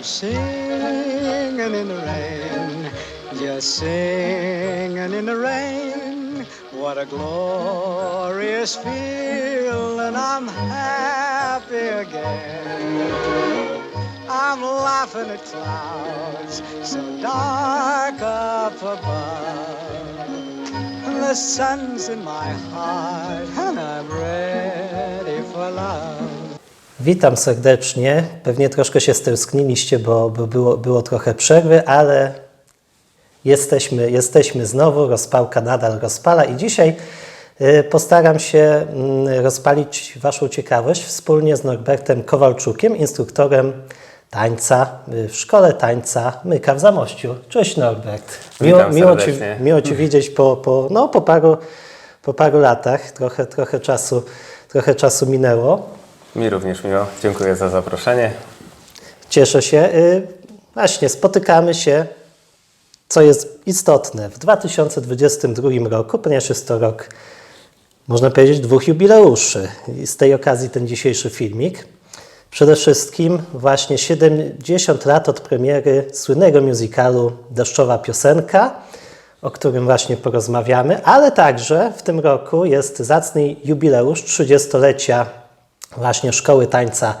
I'm singing in the rain, just singing in the rain. What a glorious feeling, I'm happy again. I'm laughing at clouds so dark up above. The sun's in my heart and I'm ready for love. Witam serdecznie. Pewnie troszkę się stęskniliście, bo, bo było, było trochę przerwy, ale jesteśmy, jesteśmy znowu. Rozpałka nadal rozpala i dzisiaj y, postaram się mm, rozpalić Waszą ciekawość wspólnie z Norbertem Kowalczukiem, instruktorem tańca y, w szkole tańca Myka w Zamościu. Cześć Norbert. Witam miło, ci, serdecznie. miło Cię widzieć po, po, no, po, paru, po paru latach. Trochę, trochę, czasu, trochę czasu minęło. Mi również miło. Dziękuję za zaproszenie. Cieszę się. Y, Właśnie, spotykamy się, co jest istotne, w 2022 roku, ponieważ jest to rok, można powiedzieć, dwóch jubileuszy. I z tej okazji ten dzisiejszy filmik. Przede wszystkim właśnie 70 lat od premiery słynnego musicalu Deszczowa Piosenka, o którym właśnie porozmawiamy, ale także w tym roku jest zacny jubileusz 30-lecia właśnie Szkoły Tańca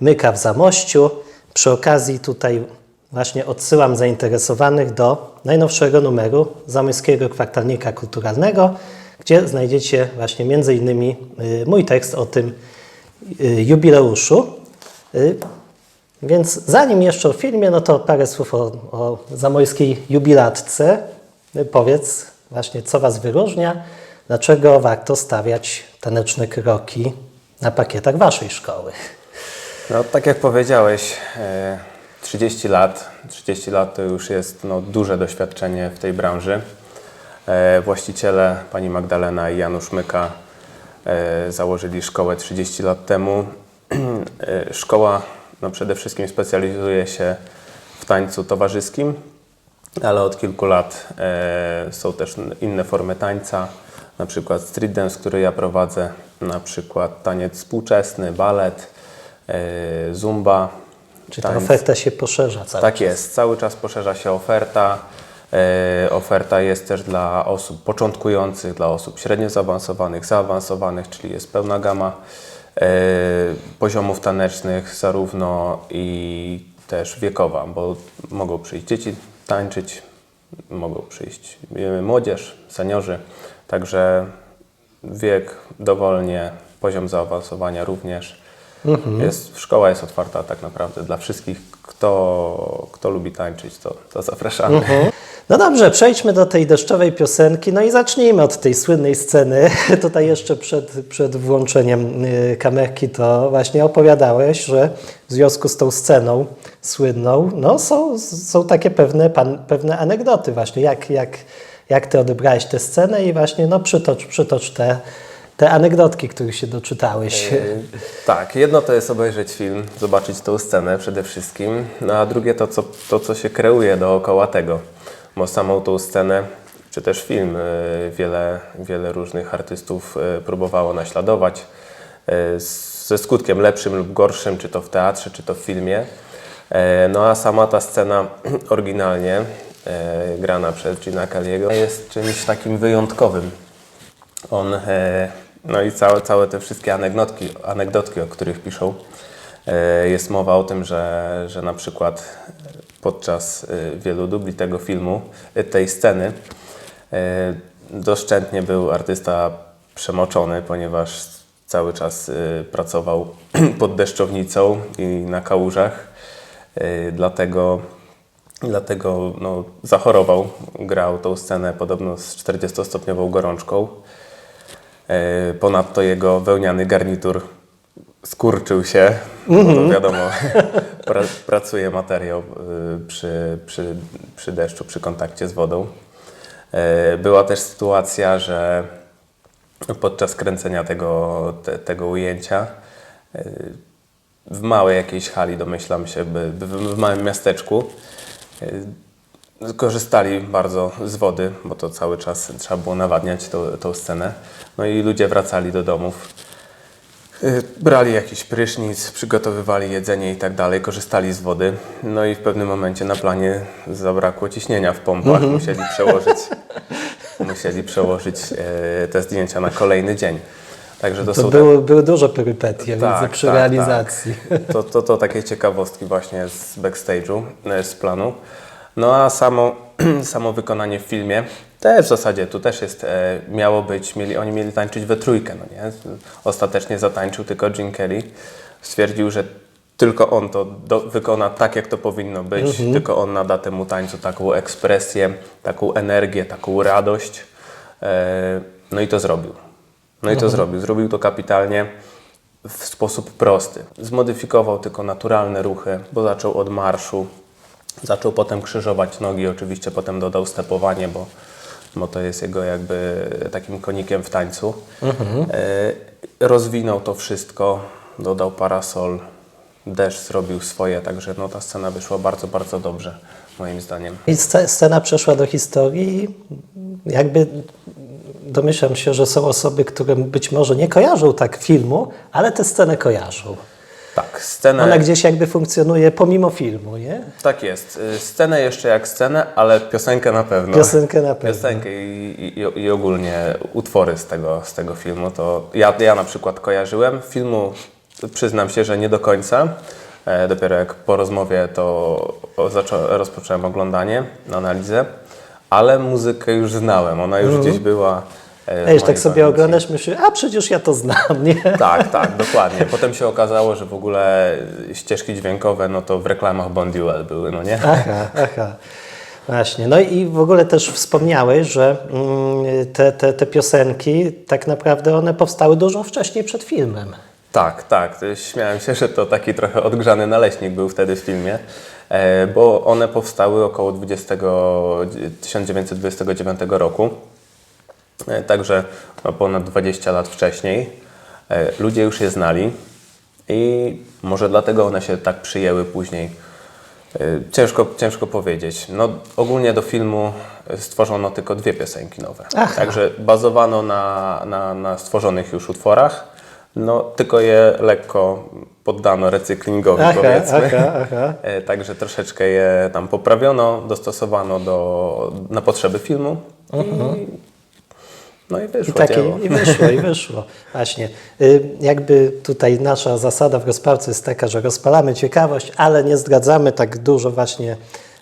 Myka w Zamościu. Przy okazji tutaj właśnie odsyłam zainteresowanych do najnowszego numeru Zamojskiego Kwartalnika Kulturalnego, gdzie znajdziecie właśnie między innymi y, mój tekst o tym y, jubileuszu. Y, Więc zanim jeszcze o filmie, no to parę słów o, o zamojskiej jubilatce. Powiedz właśnie, co Was wyróżnia, dlaczego warto stawiać taneczne kroki na pakietach Waszej szkoły. No, tak jak powiedziałeś, e, 30 lat. 30 lat to już jest no, duże doświadczenie w tej branży. E, Właściciele, pani Magdalena i Janusz Myka, e, założyli szkołę 30 lat temu. E, Szkoła no, przede wszystkim specjalizuje się w tańcu towarzyskim, ale od kilku lat e, są też inne formy tańca, na przykład street dance, który ja prowadzę, na przykład taniec współczesny, balet, e, zumba. Czy ta tańc- oferta się poszerza cały tak czas? jest, cały czas poszerza się oferta. E, oferta jest też dla osób początkujących, dla osób średnio zaawansowanych, zaawansowanych, czyli jest pełna gama e, poziomów tanecznych, zarówno i też wiekowa, bo mogą przyjść dzieci tańczyć, mogą przyjść młodzież, seniorzy, także wiek dowolnie, poziom zaawansowania również. Jest, szkoła jest otwarta tak naprawdę dla wszystkich, kto, kto lubi tańczyć, to, to zapraszamy. No dobrze, przejdźmy do tej deszczowej piosenki. No i zacznijmy od tej słynnej sceny. Tutaj jeszcze przed, przed włączeniem y, kamerki to właśnie opowiadałeś, że w związku z tą sceną słynną, no są, są takie pewne, pan, pewne anegdoty właśnie. Jak, jak, jak ty odebrałeś tę scenę i właśnie no przytocz, przytocz te, te anegdotki, których się doczytałeś. Tak, jedno to jest obejrzeć film, zobaczyć tą scenę przede wszystkim, no a drugie to co, to, co się kreuje dookoła tego, bo samą tą scenę, czy też film, y, wiele, wiele różnych artystów y, próbowało naśladować, ze skutkiem lepszym lub gorszym, czy to w teatrze, czy to w filmie. No a sama ta scena oryginalnie grana przez Gina Kelly'ego jest czymś takim wyjątkowym. On, e, no i całe, całe te wszystkie anegdotki, anegdotki, o których piszą, e, jest mowa o tym, że, że na przykład podczas e, wielu dubli tego filmu, e, tej sceny, e, doszczętnie był artysta przemoczony, ponieważ cały czas e, pracował pod deszczownicą i na kałużach. E, Dlatego Dlatego no, zachorował, grał tą scenę podobno z 40-stopniową gorączką. E, Ponadto jego wełniany garnitur skurczył się, bo to wiadomo, pra, pracuje materiał y, przy, przy, przy deszczu, przy kontakcie z wodą. E, Była też sytuacja, że podczas kręcenia tego, te, tego ujęcia w małej jakiejś hali, domyślam się, by, w, małym miasteczku, korzystali bardzo z wody, bo to cały czas trzeba było nawadniać tą, tą scenę. No i ludzie wracali do domów. Y, Brali jakiś prysznic, przygotowywali jedzenie i tak dalej, korzystali z wody. No i w pewnym momencie na planie zabrakło ciśnienia w pompach. Musieli przełożyć, musieli przełożyć e, te zdjęcia na kolejny dzień. Także to, To są były, były dużo perypetii, Tak, widzę, przy tak, realizacji. Tak. To, to, to takie ciekawostki właśnie z backstage'u, e, z planu. No a samo, samo wykonanie w filmie też w zasadzie tu też jest, e, miało być, mieli, oni mieli tańczyć we trójkę, no nie? Ostatecznie zatańczył tylko Jim Kelly. Stwierdził, że tylko on to do, wykona tak, jak to powinno być, tylko on nada temu tańcu taką ekspresję, taką energię, taką radość. E, no i to zrobił. No i to zrobił. Zrobił to kapitalnie w sposób prosty. Zmodyfikował tylko naturalne ruchy, bo zaczął od marszu, zaczął potem krzyżować nogi, oczywiście potem dodał stepowanie, bo, bo to jest jego jakby takim konikiem w tańcu. E, rozwinął to wszystko, dodał parasol, deszcz zrobił swoje, także no, ta scena wyszła bardzo, bardzo dobrze, moim zdaniem. I sce- scena przeszła do historii. Jakby domyślam się, że są osoby, które być może nie kojarzą tak filmu, ale tę scenę kojarzą. Tak, scenę... Ona gdzieś jakby funkcjonuje pomimo filmu, nie? Tak jest. Y, Scenę jeszcze jak scenę, ale piosenkę na pewno. Piosenkę na pewno. Piosenkę i, i, i ogólnie utwory z tego, z tego filmu. To ja, ja na przykład kojarzyłem. Filmu przyznam się, że nie do końca. E, dopiero jak po rozmowie to o, zaczą, rozpocząłem oglądanie, analizę. Ale muzykę już znałem. Ona już gdzieś była. e, Wiesz, tak sobie pamięci. oglądasz, myślisz, a przecież ja to znam, nie? Tak, tak, dokładnie. Potem się okazało, że w ogóle ścieżki dźwiękowe, no to w reklamach Bonduel były, no nie? Aha, aha. Właśnie. No i w ogóle też wspomniałeś, że mm, te, te, te piosenki tak naprawdę one powstały dużo wcześniej przed filmem. Tak, tak. Śmiałem się, że to taki trochę odgrzany naleśnik był wtedy w filmie, bo one powstały około 20, 1929 roku, e, także no, ponad 20 lat wcześniej. E, Ludzie już je znali i może dlatego one się tak przyjęły później. E, Ciężko, ciężko powiedzieć. No, ogólnie do filmu stworzono tylko dwie piosenki nowe. Aha. Także bazowano na, na, na stworzonych już utworach, no, tylko je lekko poddano recyklingowi, Aha, powiedzmy. aha, aha. E, Także troszeczkę je tam poprawiono, dostosowano do, na potrzeby filmu. I, no i wyszło Mhm. I, takie. I wyszło, i wyszło. Właśnie. Y, Jakby tutaj nasza zasada w rozpalcu jest taka, że rozpalamy ciekawość, ale nie zdradzamy tak dużo właśnie,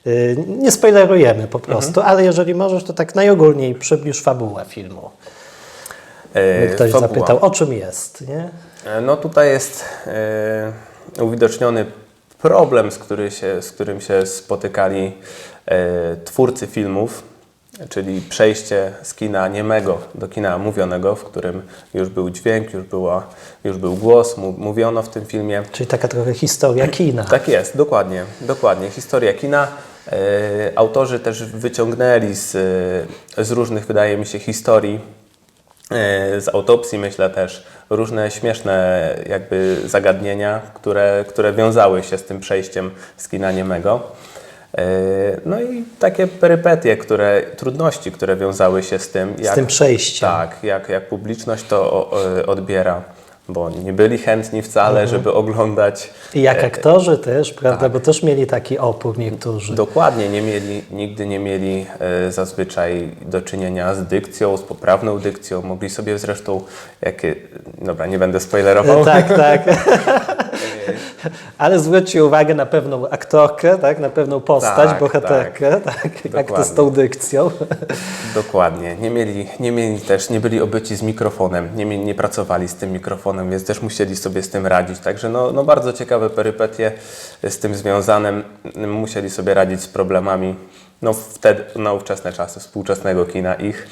y, nie spoilerujemy po prostu, Mhm. ale jeżeli możesz, to tak najogólniej przybliż fabułę filmu. E, Ktoś fabuła. zapytał, o czym jest, nie? E, No tutaj jest e, uwidoczniony problem, z, który się, z którym się spotykali e, twórcy filmów, czyli przejście z kina niemego do kina mówionego, w którym już był dźwięk, już, była, już był głos, mówiono w tym filmie. Czyli taka trochę historia kina. Tak jest, dokładnie, dokładnie. Historia kina. E, autorzy też wyciągnęli z, z różnych, wydaje mi się, historii, e, z autopsji myślę też, różne śmieszne jakby zagadnienia, które, które wiązały się z tym przejściem z kina niemego. E, No i takie perypetie, które, trudności, które wiązały się z tym. Z tym przejściem. Tak, jak, jak publiczność to e, odbiera, bo nie byli chętni wcale, Mhm. żeby oglądać I jak aktorzy też, prawda, tak. bo też mieli taki opór niektórzy. Dokładnie, nie mieli, nigdy nie mieli e, zazwyczaj do czynienia z dykcją, z poprawną dykcją. Mogli sobie zresztą, jakie, dobra, nie będę spoilerował. E, Tak, tak. Ale zwróćcie uwagę na pewną aktorkę, tak? na pewną postać, Tak, bohaterkę, tak. jak to z tą dykcją. Dokładnie. Nie mieli, nie mieli też, nie byli obyci z mikrofonem, nie, mieli, nie pracowali z tym mikrofonem, więc też musieli sobie z tym radzić. Także no, no bardzo ciekawe perypetie z tym związane. Musieli sobie radzić z problemami no wtedy, no ówczesne czasy, współczesnego kina ich.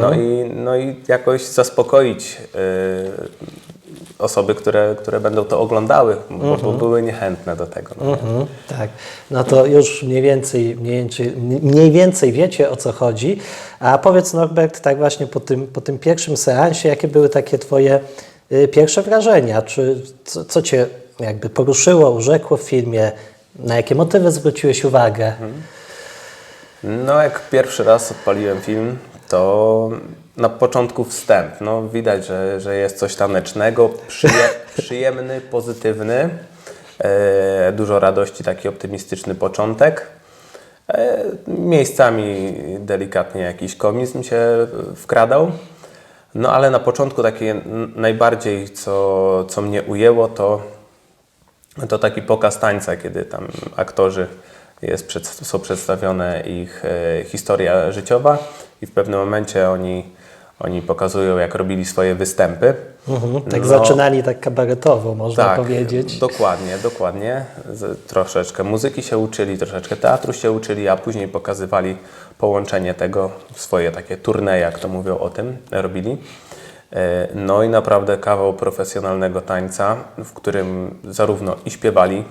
No i, no i jakoś zaspokoić y, osoby, które, które będą to oglądały, bo, bo były niechętne do tego. No. Mhm, tak, no to już mniej więcej, mniej, więcej, mniej więcej wiecie o co chodzi. A powiedz Norbert, tak właśnie po tym, po tym pierwszym seansie, jakie były takie Twoje y, pierwsze wrażenia? Czy co, co Cię jakby poruszyło, urzekło w filmie? Na jakie motywy zwróciłeś uwagę? No, jak pierwszy raz odpaliłem film, to na początku wstęp. No, widać, że, że jest coś tanecznego, przyje, przyjemny, pozytywny, e, dużo radości, taki optymistyczny początek. E, miejscami delikatnie jakiś komizm się wkradał. No ale na początku takie najbardziej, co, co mnie ujęło, to, to taki pokaz tańca, kiedy tam aktorzy jest są przedstawione ich e, historia życiowa i w pewnym momencie oni, oni pokazują, jak robili swoje występy. Mhm, tak No. zaczynali tak kabaretowo, można Tak, powiedzieć. dokładnie, dokładnie. Troszeczkę muzyki się uczyli, troszeczkę teatru się uczyli, a później pokazywali połączenie tego, swoje takie turnieje, jak to mówią o tym, robili. E, No i naprawdę kawał profesjonalnego tańca, w którym zarówno i śpiewali,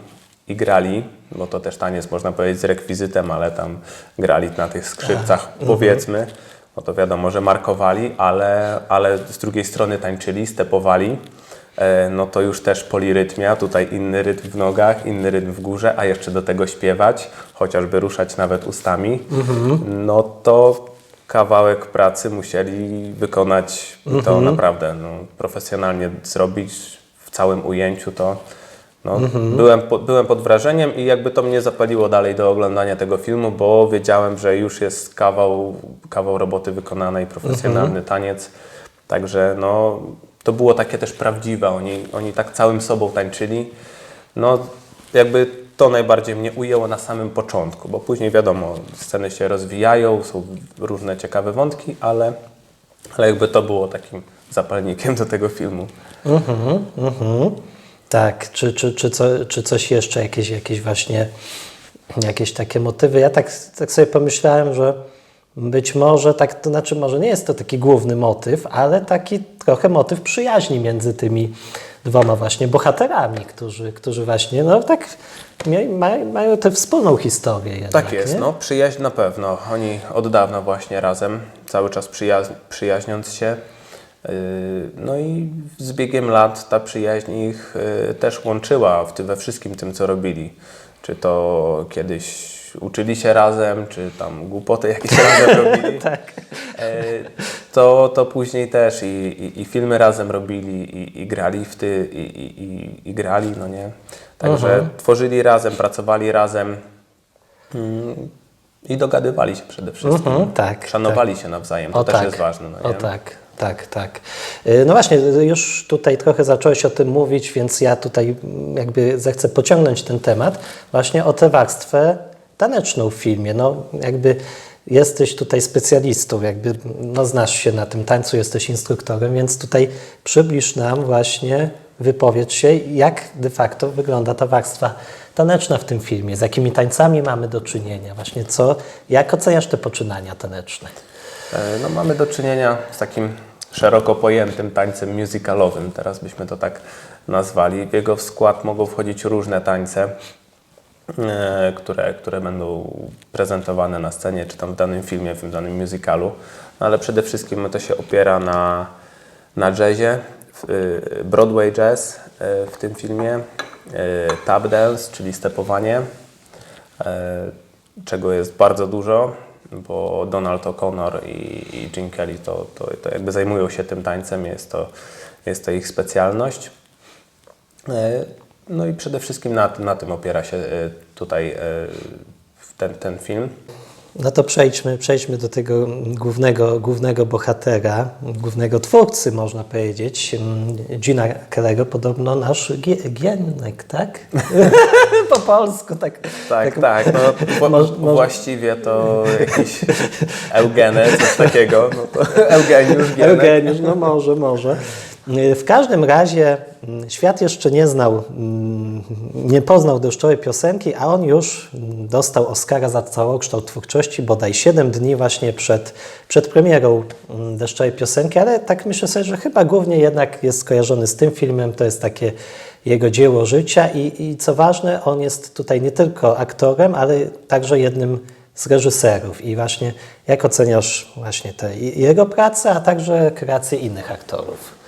i grali, bo to też taniec można powiedzieć z rekwizytem, ale tam grali na tych skrzypcach, powiedzmy. No to wiadomo, że markowali, ale, ale z drugiej strony tańczyli, stepowali. E, No to już też polirytmia, tutaj inny rytm w nogach, inny rytm w górze, a jeszcze do tego śpiewać, chociażby ruszać nawet ustami. No to kawałek pracy musieli wykonać i to naprawdę no, profesjonalnie zrobić w całym ujęciu to. No, byłem, po, byłem pod wrażeniem i jakby to mnie zapaliło dalej do oglądania tego filmu, bo wiedziałem, że już jest kawał, kawał roboty wykonanej, profesjonalny taniec. Także no, to było takie też prawdziwe. Oni, oni tak całym sobą tańczyli. No, jakby to najbardziej mnie ujęło na samym początku, bo później wiadomo, sceny się rozwijają, są różne ciekawe wątki, ale, ale jakby to było takim zapalnikiem do tego filmu. Mhm. Tak, czy, czy, czy, co, czy coś jeszcze, jakieś, jakieś właśnie, jakieś takie motywy. Ja tak, tak sobie pomyślałem, że być może, tak, to znaczy może nie jest to taki główny motyw, ale taki trochę motyw przyjaźni między tymi dwoma właśnie bohaterami, którzy, którzy właśnie, no tak mają tę wspólną historię jednak, Tak jest, nie? no przyjaźń na pewno. Oni od dawna właśnie razem, cały czas przyjaź, przyjaźniąc się. Yy, No i z biegiem lat ta przyjaźń ich yy, też łączyła w tym, we wszystkim tym, co robili. Czy to kiedyś uczyli się razem, czy tam głupoty jakieś razem robili. Tak. E, To, to później też i, i, i filmy razem robili, i, i grali w ty, i, i, i, grali, no nie. Także tworzyli razem, pracowali razem mm, i dogadywali się przede wszystkim. Mhm, tak, Szanowali się nawzajem, to O też tak, jest ważne. No o nie? tak, tak, tak. Y, No właśnie, już tutaj trochę zacząłeś o tym mówić, więc ja tutaj mm, jakby zechcę pociągnąć ten temat właśnie o tę warstwę taneczną w filmie. No jakby jesteś tutaj specjalistą, jakby no znasz się na tym tańcu, jesteś instruktorem, więc tutaj przybliż nam właśnie, wypowiedz się, jak de facto wygląda ta warstwa taneczna w tym filmie, z jakimi tańcami mamy do czynienia, właśnie co, jak oceniasz te poczynania taneczne? E, No, mamy do czynienia z takim szeroko pojętym tańcem musicalowym, teraz byśmy to tak nazwali. W jego skład mogą wchodzić różne tańce, e, które, które będą prezentowane na scenie, czy tam w danym filmie, w danym musicalu. No, ale przede wszystkim to się opiera na, na jazzie, y, Broadway jazz e, w tym filmie, e, tap dance, czyli stepowanie, e, czego jest bardzo dużo, bo Donald O'Connor i, i Kelly to, to, to jakby zajmują się tym tańcem, jest to, jest to ich specjalność. E, No i przede wszystkim na, na tym opiera się e, tutaj e, ten, ten film. No to przejdźmy, przejdźmy do tego głównego, głównego bohatera, głównego twórcy, można powiedzieć, mm, Gina Kelly'ego, podobno nasz gie- Gienek, tak? po polsku, tak. Tak, tak. No, wła- Moż- może- Właściwie to jakiś Eugenę, coś takiego. No to Eugeniusz Gienek. Eugeniusz, no może, może. W każdym razie mm, świat jeszcze nie znał, mm, nie poznał deszczowej piosenki, a on już mm, dostał Oscara za całokształt twórczości bodaj 7 dni właśnie przed, przed premierą deszczowej piosenki, ale tak myślę sobie, że chyba głównie jednak jest skojarzony z tym filmem, to jest takie jego dzieło życia i, i co ważne, on jest tutaj nie tylko aktorem, ale także jednym z reżyserów. I właśnie jak oceniasz właśnie te jego pracę, a także kreację innych aktorów?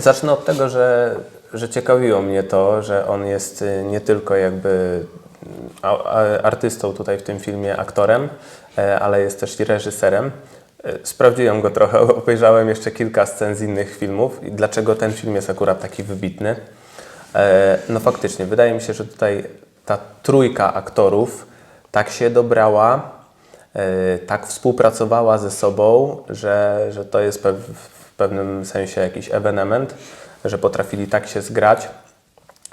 Zacznę od tego, że, że ciekawiło mnie to, że on jest y, nie tylko jakby artystą tutaj w tym filmie, aktorem, e, ale jest też i reżyserem. E, Sprawdziłem go trochę, obejrzałem jeszcze kilka scen z innych filmów i dlaczego ten film jest akurat taki wybitny. E, No faktycznie, wydaje mi się, że tutaj ta trójka aktorów tak się dobrała, tak współpracowała ze sobą, że, że to jest pewnym sensie jakiś ewenement, że potrafili tak się zgrać.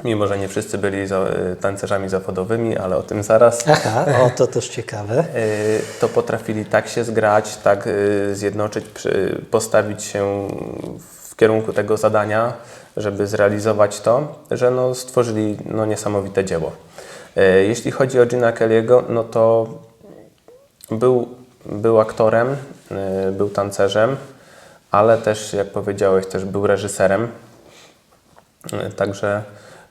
Mimo, że nie wszyscy byli e, tancerzami zawodowymi, ale o tym zaraz. Aha, o to też ciekawe. Y, to potrafili tak się zgrać, tak y, zjednoczyć, postawić się w kierunku tego zadania, żeby zrealizować to, że no, stworzyli no, niesamowite dzieło. Y, Jeśli chodzi o Gina Kelly'ego, no to był, był aktorem, y, był tancerzem, ale też, jak powiedziałeś, też był reżyserem. Y, Także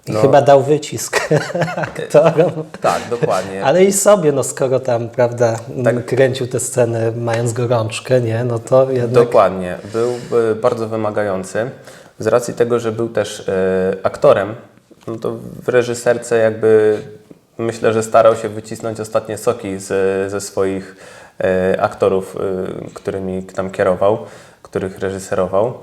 I no, chyba dał wycisk aktorom. tak, dokładnie. Ale i sobie, no skoro tam, prawda, Tak. kręcił tę scenę mając gorączkę, nie, no to jednak... Dokładnie. Był e, bardzo wymagający. Z racji tego, że był też e, aktorem, no to w reżyserce jakby myślę, że starał się wycisnąć ostatnie soki z, ze swoich e, aktorów, e, którymi tam kierował, których reżyserował.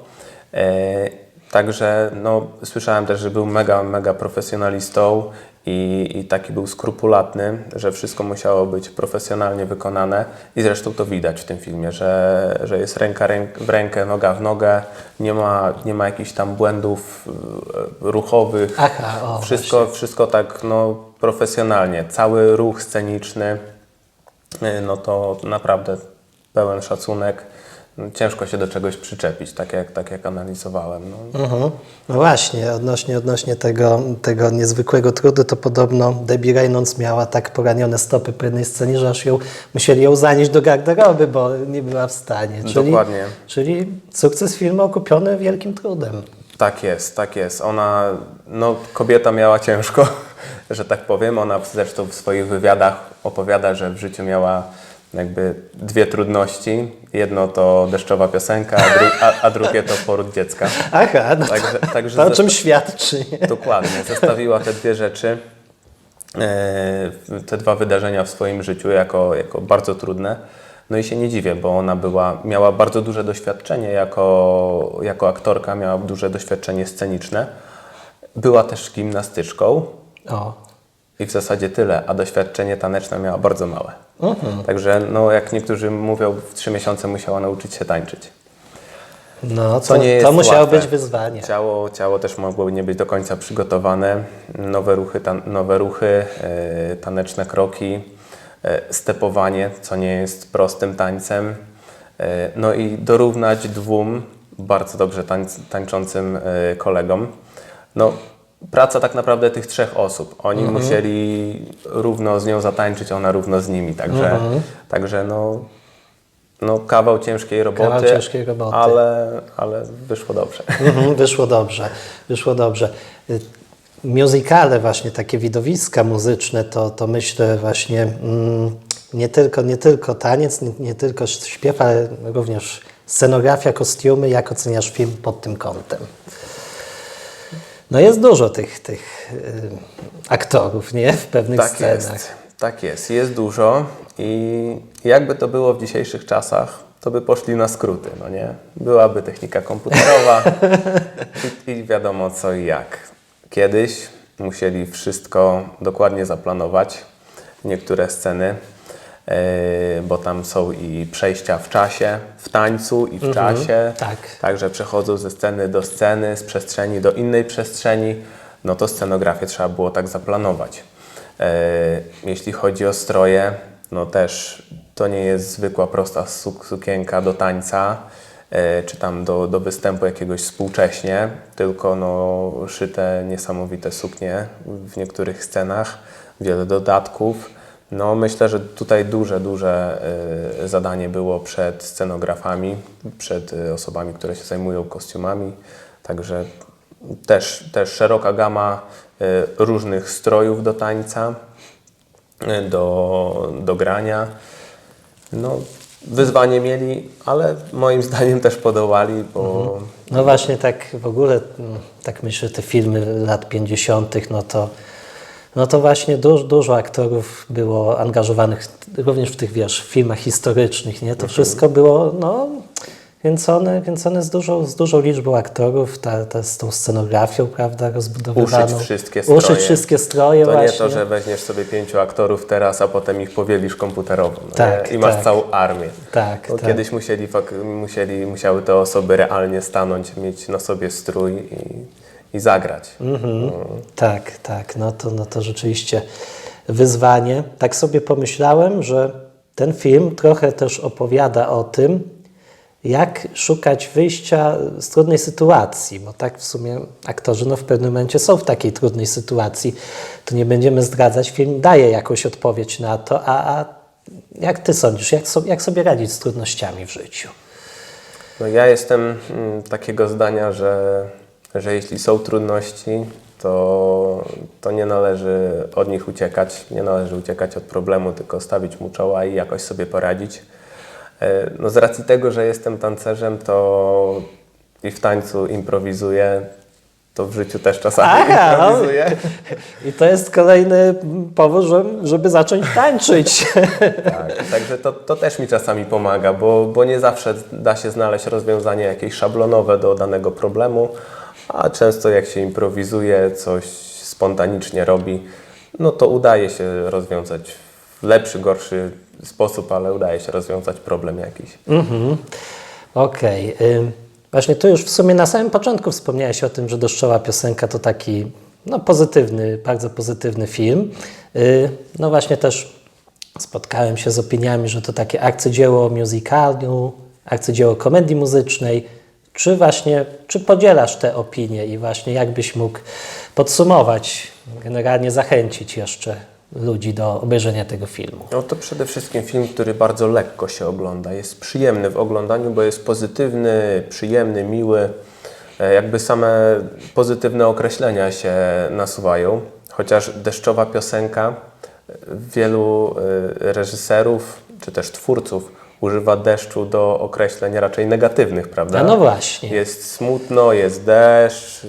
E, Także no, słyszałem też, że był mega, mega profesjonalistą i, i taki był skrupulatny, że wszystko musiało być profesjonalnie wykonane i zresztą to widać w tym filmie, że, że jest ręka ręk, w rękę, noga w nogę, nie ma, nie ma jakichś tam błędów e, ruchowych. Aha, o, wszystko, wszystko tak no, profesjonalnie. Cały ruch sceniczny, y, no to naprawdę pełen szacunek. Ciężko się do czegoś przyczepić, tak jak, tak jak analizowałem. No. Mhm. No właśnie, odnośnie, odnośnie tego, tego niezwykłego trudu, to podobno Debbie Reynolds miała tak poranione stopy po jednej scenie, że aż ją, musieli ją zanieść do garderoby, bo nie była w stanie. Czyli, Dokładnie. Czyli sukces filmu okupiony wielkim trudem. Tak jest, tak jest. Ona, no kobieta miała ciężko, że tak powiem. Ona zresztą w swoich wywiadach opowiada, że w życiu miała jakby dwie trudności. Jedno to deszczowa piosenka, a, dru- a, a drugie to poród dziecka. Aha, no Także, to, także to o czym świadczy. Nie? Dokładnie, zestawiła te dwie rzeczy, e, te dwa wydarzenia w swoim życiu jako, jako bardzo trudne. No i się nie dziwię, bo ona była, miała bardzo duże doświadczenie jako, jako aktorka, miała duże doświadczenie sceniczne. Była też gimnastyczką O, i w zasadzie tyle, a doświadczenie taneczne miała bardzo małe. Także no, jak niektórzy mówią, w trzy miesiące musiała nauczyć się tańczyć. no to, nie jest to musiało łatwe. być wyzwanie. Ciało, ciało też mogło nie być do końca przygotowane. Nowe ruchy, nowe ruchy e, taneczne kroki, e, stepowanie, co nie jest prostym tańcem. E, no i dorównać dwóm bardzo dobrze tańc- tańczącym kolegom. No, praca tak naprawdę tych trzech osób. Oni musieli równo z nią zatańczyć, ona równo z nimi. Także, także no, no, kawał ciężkiej roboty, Kawał ciężkiej roboty. Ale, ale wyszło dobrze. Mhm, wyszło dobrze, wyszło dobrze. Musicale właśnie, takie widowiska muzyczne, to, to myślę właśnie mm, nie, tylko, nie tylko taniec, nie, nie tylko śpiew, ale również scenografia, kostiumy. Jak oceniasz film pod tym kątem? No jest dużo tych, tych y, aktorów, nie? W pewnych Tak scenach. jest, tak jest. Jest dużo i jakby to było w dzisiejszych czasach, to by poszli na skróty, no nie? Byłaby technika komputerowa i, i wiadomo co i jak. Kiedyś musieli wszystko dokładnie zaplanować, niektóre sceny, bo tam są i przejścia w czasie, w tańcu i w czasie. tak. Także przechodzą ze sceny do sceny, z przestrzeni do innej przestrzeni, no to scenografię trzeba było tak zaplanować. E, Jeśli chodzi o stroje, no też to nie jest zwykła prosta suk- sukienka do tańca, e, czy tam do, do występu jakiegoś współcześnie, tylko no, szyte niesamowite suknie w niektórych scenach, wiele dodatków. No, myślę, że tutaj duże, duże y, zadanie było przed scenografami, przed y, osobami, które się zajmują kostiumami. Także też, też szeroka gama y, różnych strojów do tańca, do, do grania. No, wyzwanie mieli, ale moim zdaniem też podołali, bo No właśnie tak w ogóle, mm, tak myślę, te filmy lat 50., no to no to właśnie dużo, dużo aktorów było angażowanych również w tych, wiesz, filmach historycznych, nie? To Mhm. wszystko było, no, kręcone, kręcone z, dużą, z dużą liczbą aktorów, ta, ta, z tą scenografią, prawda, rozbudowywaną. Uszyć wszystkie stroje. Uszyć wszystkie stroje To właśnie. nie to, że weźmiesz sobie pięciu aktorów teraz, a potem ich powielisz komputerowo. No Tak? I masz tak. całą armię. Tak, tak. Kiedyś musieli, musieli, musiały te osoby realnie stanąć, mieć na sobie strój i, i zagrać. Mhm. Tak, tak, no to, no to rzeczywiście wyzwanie. Tak sobie pomyślałem, że ten film trochę też opowiada o tym, jak szukać wyjścia z trudnej sytuacji, bo tak w sumie aktorzy no, w pewnym momencie są w takiej trudnej sytuacji. To nie będziemy zdradzać, film daje jakąś odpowiedź na to, a, a jak ty sądzisz, jak, so, jak sobie radzić z trudnościami w życiu? No ja jestem mm, takiego zdania, że, że jeśli są trudności, to, to nie należy od nich uciekać, nie należy uciekać od problemu, tylko stawić mu czoła i jakoś sobie poradzić. E, No z racji tego, że jestem tancerzem, to i w tańcu improwizuję, to w życiu też czasami Aha, no. improwizuję. I to jest kolejny powód, żeby, żeby zacząć tańczyć. Tak, także to, to też mi czasami pomaga, bo, bo nie zawsze da się znaleźć rozwiązanie jakieś szablonowe do danego problemu, a często jak się improwizuje, coś spontanicznie robi, no to udaje się rozwiązać w lepszy, gorszy sposób, ale udaje się rozwiązać problem jakiś. Okej. ym, Właśnie tu już w sumie na samym początku wspomniałeś o tym, że Deszczowa Piosenka to taki no, pozytywny, bardzo pozytywny film. Y, No właśnie też spotkałem się z opiniami, że to takie arcydzieło musicalu, arcydzieło komedii muzycznej. Czy właśnie, czy podzielasz te opinie i właśnie jakbyś mógł podsumować, generalnie zachęcić jeszcze ludzi do obejrzenia tego filmu? No to przede wszystkim film, który bardzo lekko się ogląda. Jest przyjemny w oglądaniu, bo jest pozytywny, przyjemny, miły. E, Jakby same pozytywne określenia się nasuwają. Chociaż deszczowa piosenka e, wielu e, reżyserów czy też twórców używa deszczu do określeń raczej negatywnych, prawda? No właśnie. Jest smutno, jest deszcz,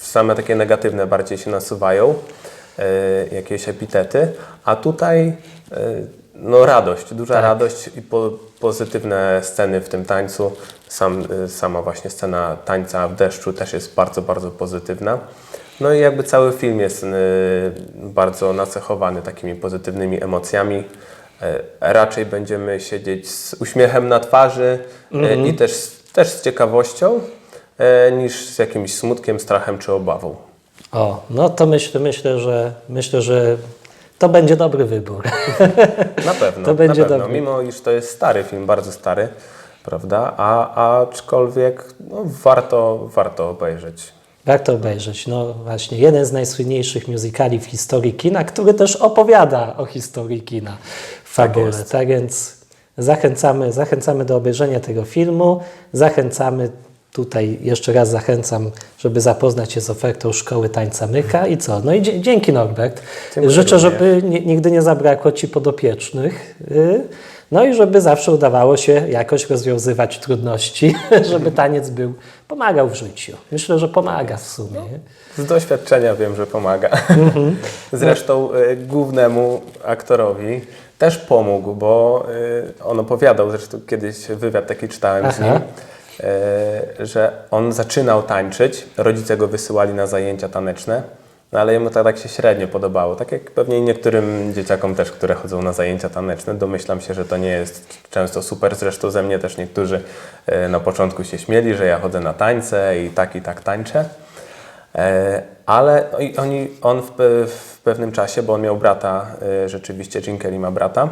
same takie negatywne bardziej się nasuwają, e, jakieś epitety, a tutaj e, no radość, duża Tak. radość i po, pozytywne sceny w tym tańcu. Sam, e, sama właśnie scena tańca w deszczu też jest bardzo, bardzo pozytywna. No i jakby cały film jest bardzo nacechowany takimi pozytywnymi emocjami. E, Raczej będziemy siedzieć z uśmiechem na twarzy e, i też, też z ciekawością, e, niż z jakimś smutkiem, strachem czy obawą. O, no to myślę, myślę, że myślę, że to będzie dobry wybór. Na pewno, To będzie na pewno. dobry. Mimo iż to jest stary film, bardzo stary, prawda? A, aczkolwiek no, warto, warto obejrzeć. Warto obejrzeć. No właśnie, jeden z najsłynniejszych musicali w historii kina, który też opowiada o historii kina w fabule. jest. Tak więc zachęcamy, zachęcamy do obejrzenia tego filmu. Zachęcamy, tutaj jeszcze raz zachęcam, żeby zapoznać się z ofertą Szkoły Tańca Myka. I co? No i dzięki Norbert. Dziękuję Życzę, żeby ni- nigdy nie zabrakło Ci podopiecznych. y, No i żeby zawsze udawało się jakoś rozwiązywać trudności, żeby taniec był, pomagał w życiu. Myślę, że pomaga w sumie. Z doświadczenia wiem, że pomaga. Mhm. Zresztą y, głównemu aktorowi też pomógł, bo y, on opowiadał, zresztą kiedyś wywiad taki czytałem z Aha. nim, y, że on zaczynał tańczyć, rodzice go wysyłali na zajęcia taneczne, no ale jemu to tak się średnio podobało, tak jak pewnie niektórym dzieciakom też, które chodzą na zajęcia taneczne. Domyślam się, że to nie jest często super, zresztą ze mnie też niektórzy y, na początku się śmieli, że ja chodzę na tańce i tak i tak tańczę. E, Ale oni, on w, w pewnym czasie, bo on miał brata, e, rzeczywiście Jim Kelly ma brata,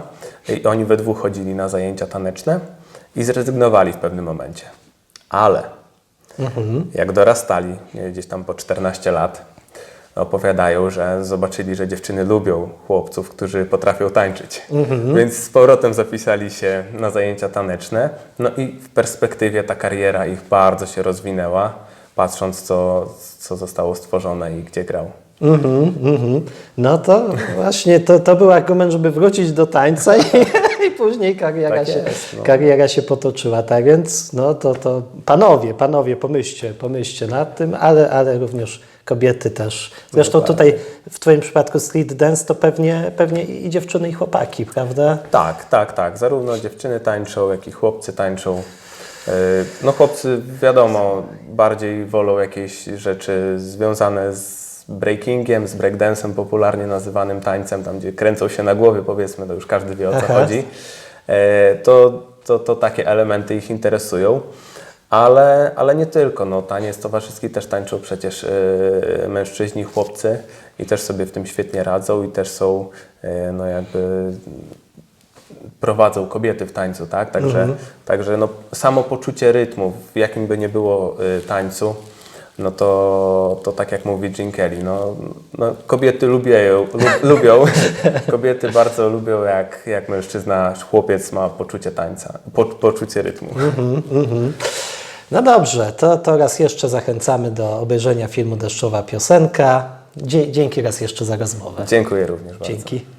i oni we dwóch chodzili na zajęcia taneczne i zrezygnowali w pewnym momencie. Ale jak dorastali, gdzieś tam po 14 lat, opowiadają, że zobaczyli, że dziewczyny lubią chłopców, którzy potrafią tańczyć. Więc z powrotem zapisali się na zajęcia taneczne. No i w perspektywie ta kariera ich bardzo się rozwinęła, patrząc co, co zostało stworzone i gdzie grał. Mhm, mhm. No to właśnie to, to był argument, żeby wrócić do tańca i, i później kariera, Tak się, jest, no. kariera się potoczyła. Tak więc no to, to panowie, panowie, pomyślcie, pomyślcie nad tym, ale, ale również kobiety też. Zresztą tutaj w Twoim przypadku street dance to pewnie, pewnie i dziewczyny i chłopaki, prawda? Tak, tak, tak. Zarówno dziewczyny tańczą, jak i chłopcy tańczą. Yy, No chłopcy wiadomo, bardziej wolą jakieś rzeczy związane z breakingiem, z breakdancem, popularnie nazywanym tańcem, tam gdzie kręcą się na głowie powiedzmy, to już każdy wie o co Aha. chodzi. E, To, to, to takie elementy ich interesują. Ale, ale nie tylko, no, taniec towarzyski też tańczą przecież e, mężczyźni, chłopcy i też sobie w tym świetnie radzą i też są e, no jakby prowadzą kobiety w tańcu, tak? Także, także no, samo poczucie rytmu, w jakim by nie było y, tańcu, no to, to tak jak mówi Jim Kelly, no, no kobiety lubią, lub, lubią, kobiety bardzo lubią jak, jak mężczyzna, chłopiec ma poczucie tańca, po, poczucie rytmu. No dobrze, to, to raz jeszcze zachęcamy do obejrzenia filmu Deszczowa Piosenka. Dzie- dzięki raz jeszcze za rozmowę. Dziękuję również bardzo. Dzięki.